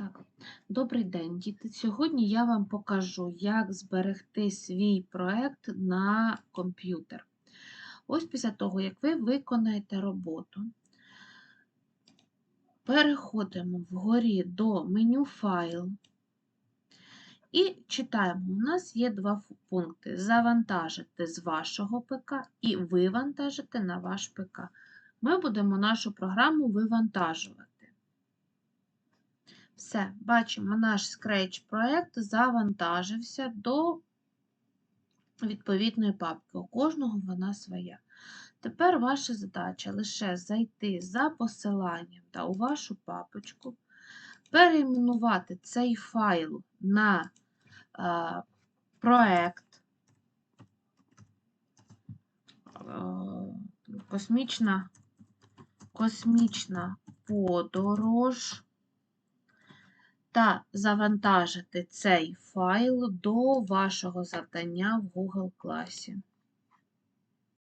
Так, добрий день, діти. Сьогодні я вам покажу, як зберегти свій проект на комп'ютер. Ось після того, як ви виконаєте роботу, переходимо вгорі до меню файл і читаємо. У нас є два пункти: завантажити з вашого ПК і вивантажити на ваш ПК. Ми будемо нашу програму вивантажувати. Все, бачимо, наш Scratch проект завантажився до відповідної папки. У кожного вона своя. Тепер ваша задача лише зайти за посиланням та у вашу папочку, перейменувати цей файл на е, проект е, космічна, космічна подорож та завантажити цей файл до вашого завдання в Google класі.